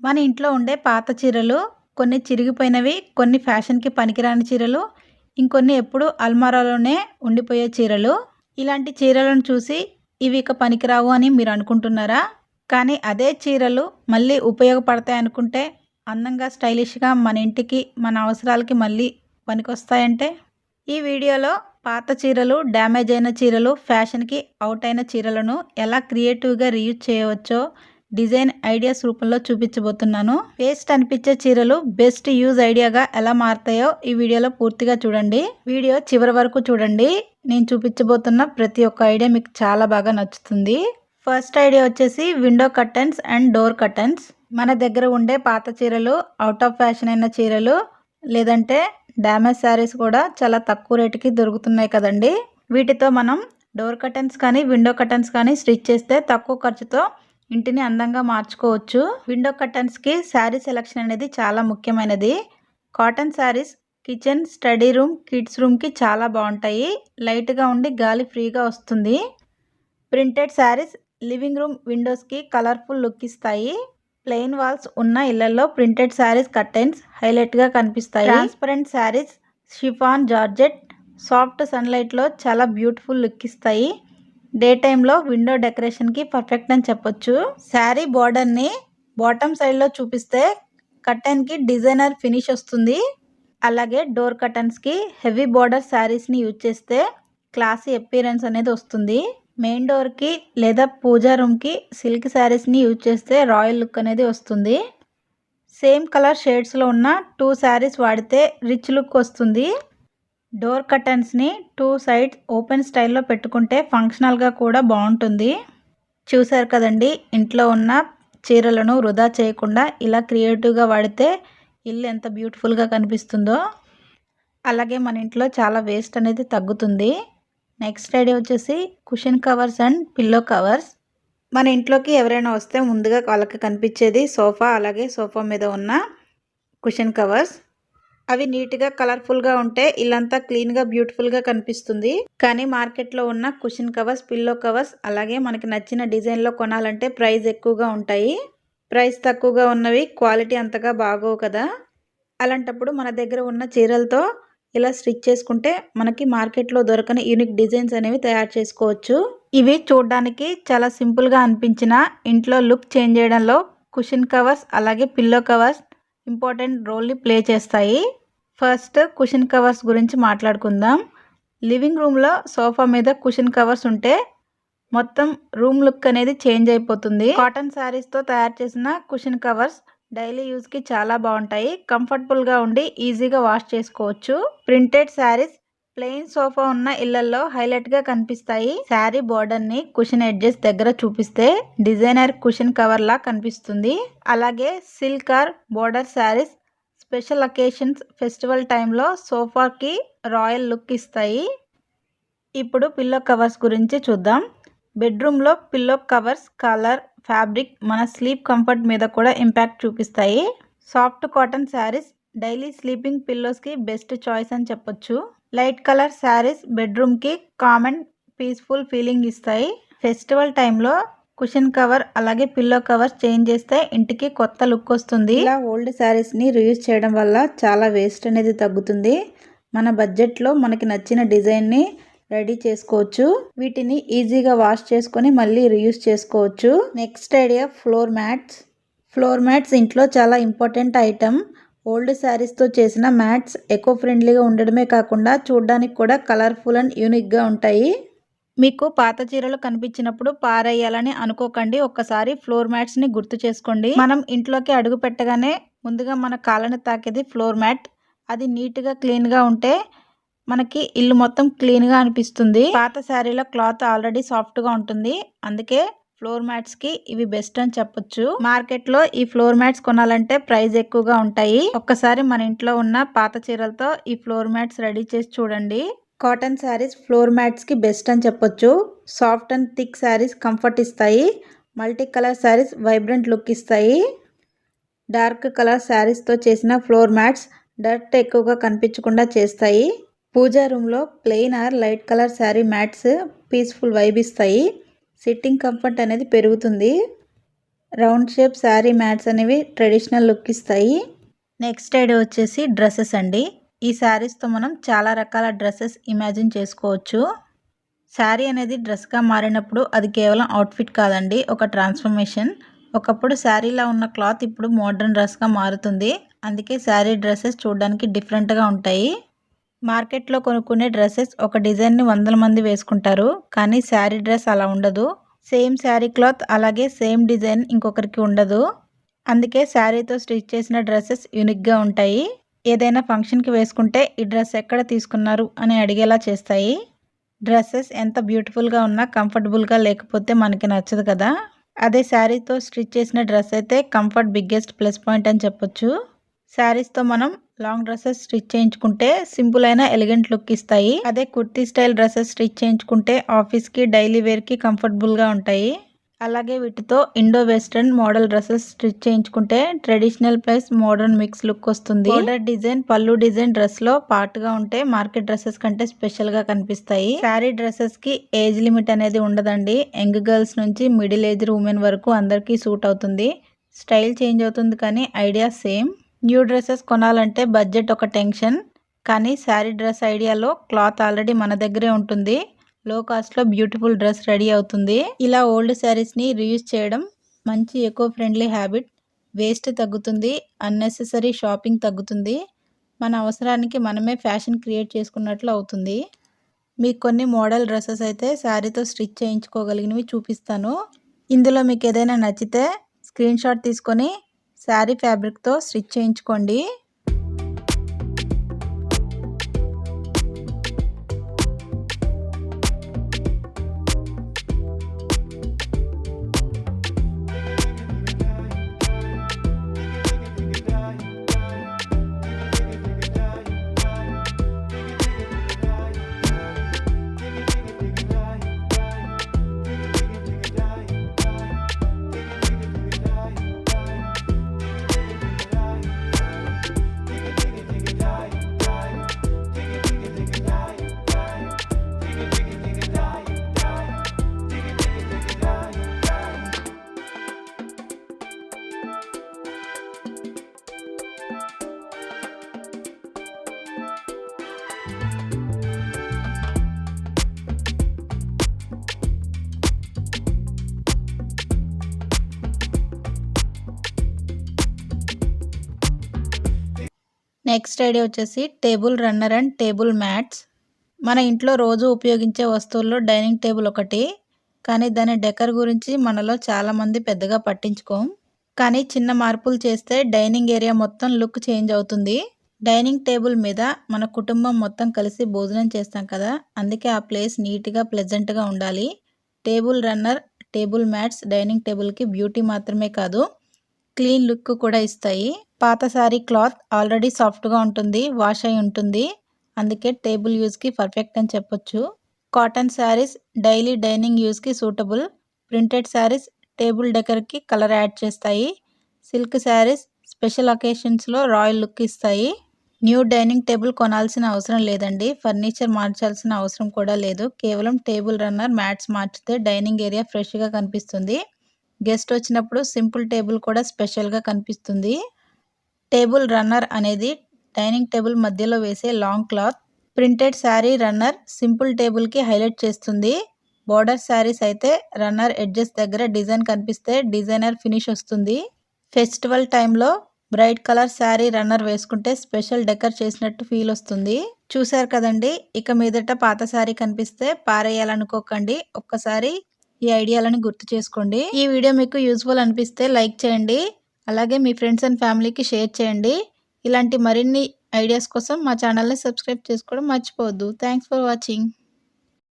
మన ఇంట్లో ఉండే పాత చీరలు కొన్ని చిరిగిపోయినవి కొన్ని ఫ్యాషన్కి పనికిరాని చీరలు ఇంకొన్ని ఎప్పుడు అల్మారాలోనే ఉండిపోయే చీరలు. ఇలాంటి చీరలను చూసి ఇవి ఇక పనికిరావు అని మీరు అనుకుంటున్నారా? కానీ అదే చీరలు మళ్ళీ ఉపయోగపడతాయి అనుకుంటే అందంగా స్టైలిష్గా మన ఇంటికి మన అవసరాలకి మళ్ళీ పనికొస్తాయంటే? ఈ వీడియోలో పాత చీరలు డ్యామేజ్ అయిన చీరలు ఫ్యాషన్కి అవుట్ అయిన చీరలను ఎలా క్రియేటివ్గా రీయూజ్ చేయవచ్చో డిజైన్ ఐడియాస్ రూపంలో చూపించబోతున్నాను. వేస్ట్ అనిపించే చీరలు బెస్ట్ యూజ్ ఐడియాగా ఎలా మారుతాయో ఈ వీడియోలో పూర్తిగా చూడండి. వీడియో చివరి వరకు చూడండి. నేను చూపించబోతున్న ప్రతి ఒక్క ఐడియా మీకు చాలా బాగా నచ్చుతుంది. ఫస్ట్ ఐడియా వచ్చేసి window curtains and door curtains. మన దగ్గర ఉండే పాత చీరలు అవుట్ ఆఫ్ ఫ్యాషన్ అయిన చీరలు లేదంటే డ్యామేజ్ శారీస్ కూడా చాలా తక్కువ రేటుకి దొరుకుతున్నాయి కదండి. వీటితో మనం డోర్ కర్టన్స్ కానీ విండో కర్టన్స్ కానీ స్టిచ్ చేస్తే తక్కువ ఖర్చుతో ఇంటిని అందంగా మార్చుకోవచ్చు. విండో కర్టన్స్కి శారీ సెలక్షన్ అనేది చాలా ముఖ్యమైనది. Cotton saris kitchen study room kids రూమ్కి చాలా బాగుంటాయి. లైట్గా ఉండి గాలి ఫ్రీగా వస్తుంది. ప్రింటెడ్ శారీస్ లివింగ్ రూమ్ విండోస్కి కలర్ఫుల్ లుక్ ఇస్తాయి. ప్లెయిన్ వాల్స్ ఉన్న ఇళ్ళలో ప్రింటెడ్ శారీస్ కర్టెన్స్ హైలైట్గా కనిపిస్తాయి. Transparent saris chiffon georgette soft సన్లైట్లో చాలా బ్యూటిఫుల్ లుక్ ఇస్తాయి. డే టైంలో విండో డెకరేషన్కి పర్ఫెక్ట్ అని చెప్పొచ్చు. శారీ బార్డర్ని బాటమ్ సైడ్లో చూపిస్తే కర్టెన్కి డిజైనర్ ఫినిష్ వస్తుంది. అలాగే డోర్ కర్టన్స్కి హెవీ బార్డర్ శారీస్ని యూజ్ చేస్తే క్లాసీ అపీరెన్స్ అనేది వస్తుంది. మెయిన్ డోర్కి లేదా పూజా రూమ్కి సిల్క్ శారీస్ని యూజ్ చేస్తే రాయల్ లుక్ అనేది వస్తుంది. సేమ్ కలర్ షేడ్స్లో ఉన్న టూ శారీస్ వాడితే రిచ్ లుక్ వస్తుంది. డోర్ కర్టన్స్ని టూ సైడ్స్ ఓపెన్ స్టైల్లో పెట్టుకుంటే ఫంక్షనల్గా కూడా బాగుంటుంది. చూసారు కదండి ఇంట్లో ఉన్న చీరలను వృధా చేయకుండా ఇలా క్రియేటివ్గా వాడితే ఇల్లు ఎంత బ్యూటిఫుల్గా కనిపిస్తుందో. అలాగే మన ఇంట్లో చాలా వేస్ట్ అనేది తగ్గుతుంది. నెక్స్ట్ ఐడియా వచ్చేసి cushion covers and pillow covers. మన ఇంట్లోకి ఎవరైనా వస్తే ముందుగా వాళ్ళకి కనిపించేది సోఫా అలాగే సోఫా మీద ఉన్న కుషన్ కవర్స్. అవి నీట్గా కలర్ఫుల్గా ఉంటే ఇల్లంతా క్లీన్గా బ్యూటిఫుల్గా కనిపిస్తుంది. కానీ మార్కెట్లో ఉన్న కుషన్ కవర్స్ పిల్లో కవర్స్ అలాగే మనకి నచ్చిన డిజైన్లో కొనాలంటే ప్రైస్ ఎక్కువగా ఉంటాయి. ప్రైస్ తక్కువగా ఉన్నవి క్వాలిటీ అంతగా బాగోవు కదా. అలాంటప్పుడు మన దగ్గర ఉన్న చీరలతో ఇలా స్టిచ్ చేసుకుంటే మనకి మార్కెట్లో దొరకని యూనిక్ డిజైన్స్ అనేవి తయారు చేసుకోవచ్చు. ఇవి చూడడానికి చాలా సింపుల్గా అనిపించిన ఇంట్లో లుక్ చేంజ్ చేయడంలో కుషన్ కవర్స్ అలాగే పిల్లో కవర్స్ ఇంపార్టెంట్ రోల్ని ప్లే చేస్తాయి. ఫస్ట్ కుషన్ కవర్స్ గురించి మాట్లాడుకుందాం. లివింగ్ రూమ్లో సోఫా మీద కుషన్ కవర్స్ ఉంటే మొత్తం రూమ్ లుక్ అనేది చేంజ్ అయిపోతుంది. కాటన్ శారీస్తో తయారు చేసిన కుషన్ కవర్స్ డైలీ యూజ్కి చాలా బాగుంటాయి. కంఫర్టబుల్గా ఉండి ఈజీగా వాష్ చేసుకోవచ్చు. ప్రింటెడ్ శారీస్ ప్లెయిన్ సోఫా ఉన్న ఇళ్ళలో హైలైట్గా కనిపిస్తాయి. శారీ బోర్డర్ని కుషన్ ఎడ్జెస్ దగ్గర చూపిస్తే డిజైనర్ కుషన్ కవర్ లా కనిపిస్తుంది. అలాగే silk or border saris special occasions festival టైంలో సోఫాకి రాయల్ లుక్ ఇస్తాయి. ఇప్పుడు పిల్లో కవర్స్ గురించి చూద్దాం. బెడ్రూమ్లో పిల్లో కవర్స్ కలర్ ఫ్యాబ్రిక్ మన స్లీప్ కంఫర్ట్ మీద కూడా ఇంపాక్ట్ చూపిస్తాయి. Soft cotton saris daily sleeping పిల్లోస్కి best choice అని చెప్పొచ్చు. లైట్ కలర్ శారీస్ బెడ్రూమ్కి కామన్ పీస్ఫుల్ ఫీలింగ్ ఇస్తాయి. ఫెస్టివల్ టైంలో కుషన్ కవర్ అలాగే పిల్లో కవర్ చేంజ్ చేస్తే ఇంటికి కొత్త లుక్ వస్తుంది. ఇలా ఓల్డ్ శారీస్ని రీయూజ్ చేయడం వల్ల చాలా వేస్ట్ అనేది తగ్గుతుంది. మన బడ్జెట్లో మనకి నచ్చిన డిజైన్ని రెడీ చేసుకోవచ్చు. వీటిని ఈజీగా వాష్ చేసుకొని మళ్ళీ రియూజ్ చేసుకోవచ్చు. Next idea floor mats floor mats ఇంట్లో చాలా ఇంపార్టెంట్ ఐటమ్ ఓల్డ్ శారీస్తో చేసిన మ్యాట్స్ ఎకో ఫ్రెండ్లీగా ఉండడమే కాకుండా చూడడానికి కూడా కలర్ఫుల్ అండ్ యూనిక్గా ఉంటాయి. మీకు పాత చీరలు కనిపించినప్పుడు పారేయాలని అనుకోకండి. ఒక్కసారి ఫ్లోర్ మ్యాట్స్ని గుర్తు చేసుకోండి. మనం ఇంట్లోకి అడుగు పెట్టగానే ముందుగా మన కాళ్ళని తాకేది ఫ్లోర్ మ్యాట్. అది నీట్గా క్లీన్గా ఉంటే మనకి ఇల్లు మొత్తం క్లీన్గా అనిపిస్తుంది. పాత శారీలో క్లాత్ ఆల్రెడీ సాఫ్ట్గా ఉంటుంది. అందుకే ఫ్లోర్ మ్యాట్స్కి ఇవి బెస్ట్ అని చెప్పొచ్చు. మార్కెట్లో ఈ ఫ్లోర్ మ్యాట్స్ కొనాలంటే ప్రైస్ ఎక్కువగా ఉంటాయి. ఒక్కసారి మన ఇంట్లో ఉన్న పాత చీరలతో ఈ ఫ్లోర్ మ్యాట్స్ రెడీ చేసి చూడండి. కాటన్ శారీస్ ఫ్లోర్ మ్యాట్స్కి బెస్ట్ అని చెప్పొచ్చు. Soft and thick saris comfort ఇస్తాయి. Multi colour saris vibrant look ఇస్తాయి. డార్క్ కలర్ శారీస్తో చేసిన ఫ్లోర్ మ్యాట్స్ డర్ట్ ఎక్కువగా కనిపించకుండా చేస్తాయి. పూజా రూమ్లో plain or light colour sari mats peaceful vibe ఇస్తాయి. సిట్టింగ్ కంఫర్ట్ అనేది పెరుగుతుంది. రౌండ్ షేప్ శారీ మ్యాట్స్ అనేవి ట్రెడిషనల్ లుక్ ఇస్తాయి. నెక్స్ట్ ఐడియా వచ్చేసి డ్రెస్సెస్ అండి. ఈ శారీస్తో మనం చాలా రకాల డ్రెస్సెస్ ఇమాజిన్ చేసుకోవచ్చు. శారీ అనేది డ్రెస్గా మారినప్పుడు అది కేవలం అవుట్ఫిట్ కాదండి ఒక ట్రాన్స్ఫర్మేషన్ ఒకప్పుడు శారీలా ఉన్న క్లాత్ ఇప్పుడు మోడర్న్ డ్రెస్గా మారుతుంది. అందుకే శారీ డ్రెస్సెస్ చూడడానికి డిఫరెంట్గా ఉంటాయి. మార్కెట్లో కొనుక్కునే డ్రెస్సెస్ ఒక డిజైన్ని వందల మంది వేసుకుంటారు. కానీ శారీ డ్రెస్ అలా ఉండదు. సేమ్ శారీ క్లాత్ అలాగే సేమ్ డిజైన్ ఇంకొకరికి ఉండదు. అందుకే శారీతో స్టిచ్ చేసిన డ్రెస్సెస్ యూనిక్గా ఉంటాయి. ఏదైనా ఫంక్షన్కి వేసుకుంటే ఈ డ్రెస్ ఎక్కడ తీసుకున్నారు అని అడిగేలా చేస్తాయి. డ్రెస్సెస్ ఎంత బ్యూటిఫుల్గా ఉన్నా కంఫర్టబుల్గా లేకపోతే మనకి నచ్చదు కదా. అదే శారీతో స్టిచ్ చేసిన డ్రెస్ అయితే కంఫర్ట్ బిగ్గెస్ట్ ప్లస్ పాయింట్ అని చెప్పొచ్చు. శారీస్తో మనం లాంగ్ డ్రెస్సెస్ స్టిచ్ చేయించుకుంటే సింపుల్ అయిన ఎలిగెంట్ లుక్ ఇస్తాయి. అదే కుర్తీ స్టైల్ డ్రెస్సెస్ స్టిచ్ చేయించుకుంటే ఆఫీస్కి డైలీ వేర్కి కంఫర్టబుల్గా ఉంటాయి. అలాగే వీటితో Indo western model dresses stitch చేయించుకుంటే traditional plus modern mix look వస్తుంది. బోర్డర్ డిజైన్ పళ్ళు డిజైన్ డ్రెస్లో పార్ట్గా ఉంటే మార్కెట్ డ్రెస్సెస్ కంటే స్పెషల్గా కనిపిస్తాయి. శారీ డ్రెస్సెస్కి ఏజ్ లిమిట్ అనేది ఉండదండి. యంగ్ గర్ల్స్ నుంచి మిడిల్ ఏజ్ ఉమెన్ వరకు అందరికీ సూట్ అవుతుంది. స్టైల్ చేంజ్ అవుతుంది కానీ ఐడియా సేమ్. న్యూ డ్రెస్సెస్ కొనాలంటే బడ్జెట్ ఒక టెన్షన్. కానీ శారీ డ్రెస్ ఐడియాలో క్లాత్ ఆల్రెడీ మన దగ్గరే ఉంటుంది. లో కాస్ట్లో బ్యూటిఫుల్ డ్రెస్ రెడీ అవుతుంది. ఇలా ఓల్డ్ శారీస్ని రీయూజ్ చేయడం మంచి ఎకో ఫ్రెండ్లీ హ్యాబిట్. వేస్ట్ తగ్గుతుంది. అన్నెసెసరీ షాపింగ్ తగ్గుతుంది. మన అవసరానికి మనమే ఫ్యాషన్ క్రియేట్ చేసుకున్నట్లు అవుతుంది. మీకు కొన్ని మోడల్ డ్రెస్సెస్ అయితే శారీతో స్టిచ్ చేయించుకోగలిగినవి చూపిస్తాను. ఇందులో మీకు ఏదైనా నచ్చితే స్క్రీన్ షాట్ తీసుకొని శారీ ఫ్యాబ్రిక్తో స్టిచ్ చేయించుకోండి. నెక్స్ట్ ఐడియా వచ్చేసి table runner and table mats. మన ఇంట్లో రోజు ఉపయోగించే వస్తువుల్లో డైనింగ్ టేబుల్ ఒకటి. కానీ దాని డెకర్ గురించి మనలో చాలామంది పెద్దగా పట్టించుకోం. కానీ చిన్న మార్పులు చేస్తే డైనింగ్ ఏరియా మొత్తం లుక్ చేంజ్ అవుతుంది. డైనింగ్ టేబుల్ మీద మన కుటుంబం మొత్తం కలిసి భోజనం చేస్తాం కదా. అందుకే ఆ ప్లేస్ నీట్గా ప్లెజెంట్గా ఉండాలి. Table runner table mats dining టేబుల్కి beauty మాత్రమే కాదు క్లీన్ లుక్ కూడా ఇస్తాయి. పాత శారీ క్లాత్ ఆల్రెడీ సాఫ్ట్గా ఉంటుంది వాష్ అయి ఉంటుంది. అందుకే టేబుల్ యూస్కి పర్ఫెక్ట్ అని చెప్పొచ్చు. కాటన్ శారీస్ డైలీ డైనింగ్ యూస్కి సూటబుల్. ప్రింటెడ్ శారీస్ టేబుల్ డెకర్కి కలర్ యాడ్ చేస్తాయి. సిల్క్ శారీస్ స్పెషల్ అకేషన్స్లో రాయల్ లుక్ ఇస్తాయి. న్యూ డైనింగ్ టేబుల్ కొనాల్సిన అవసరం లేదండి. ఫర్నిచర్ మార్చాల్సిన అవసరం కూడా లేదు. కేవలం టేబుల్ రన్నర్ మ్యాట్స్ మార్చితే డైనింగ్ ఏరియా ఫ్రెష్గా కనిపిస్తుంది. గెస్ట్ వచ్చినప్పుడు సింపుల్ టేబుల్ కూడా స్పెషల్గా కనిపిస్తుంది. టేబుల్ రన్నర్ అనేది డైనింగ్ టేబుల్ మధ్యలో వేసే long cloth. Printed sari runner simple టేబుల్కి highlight చేస్తుంది. బోర్డర్ శారీస్ అయితే రన్నర్ ఎడ్జెస్ దగ్గర డిజైన్ కనిపిస్తే డిజైనర్ ఫినిష్ వస్తుంది. ఫెస్టివల్ టైంలో బ్రైట్ కలర్ శారీ రన్నర్ వేసుకుంటే స్పెషల్ డెకర్ చేసినట్టు ఫీల్ వస్తుంది. చూశారు కదండి? ఇక మీదట పాత శారీ కనిపిస్తే పారేయాలనుకోకండి. ఒక్కసారి ఈ ఐడియాలను గుర్తు చేసుకోండి. ఈ వీడియో మీకు యూస్ఫుల్ అనిపిస్తే లైక్ చేయండి. అలాగే మీ ఫ్రెండ్స్ అండ్ ఫ్యామిలీకి షేర్ చేయండి. ఇలాంటి మరిన్ని ఐడియాస్ కోసం మా ఛానల్ని సబ్స్క్రైబ్ చేసుకోవడం మర్చిపోవద్దు. Thanks for watching.